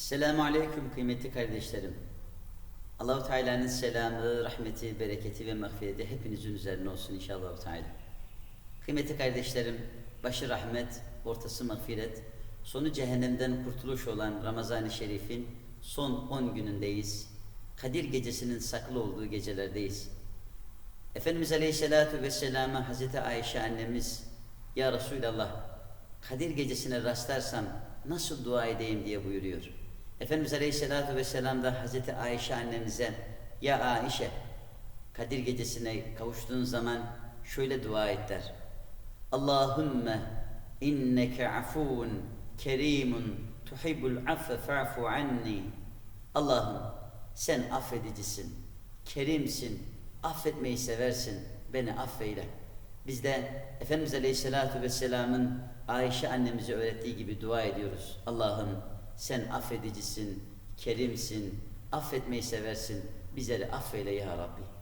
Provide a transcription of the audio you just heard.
Selamun Aleyküm kıymetli kardeşlerim. Allahu Teala'nın selamı, rahmeti, bereketi ve mağfireti hepinizin üzerine olsun inşallah Teala. Kıymetli kardeşlerim, başı rahmet, ortası mağfiret, sonu cehennemden kurtuluş olan Ramazan-ı Şerif'in son 10 günündeyiz. Kadir gecesinin saklı olduğu gecelerdeyiz. Efendimiz Aleyhisselatü Vesselam'a Hazreti Ayşe annemiz Ya Resulallah Kadir gecesine rastlarsam nasıl dua edeyim diye buyuruyor. Efendimiz Aleyhisselatü Vesselam da Hazreti Ayşe annemize Ya Ayşe Kadir gecesine kavuştuğun zaman şöyle dua et der. Allahümme inneke afun kerimun tuhibbul affe fa'fu anni. Allah'ım sen affedicisin, kerimsin, affetmeyi seversin, beni affeyle. Biz de Efendimiz Aleyhisselatü Vesselam'ın Ayşe annemize öğrettiği gibi dua ediyoruz. Allah'ım sen affedicisin, kerimsin, affetmeyi seversin, bizleri affeyle ya Rabbi.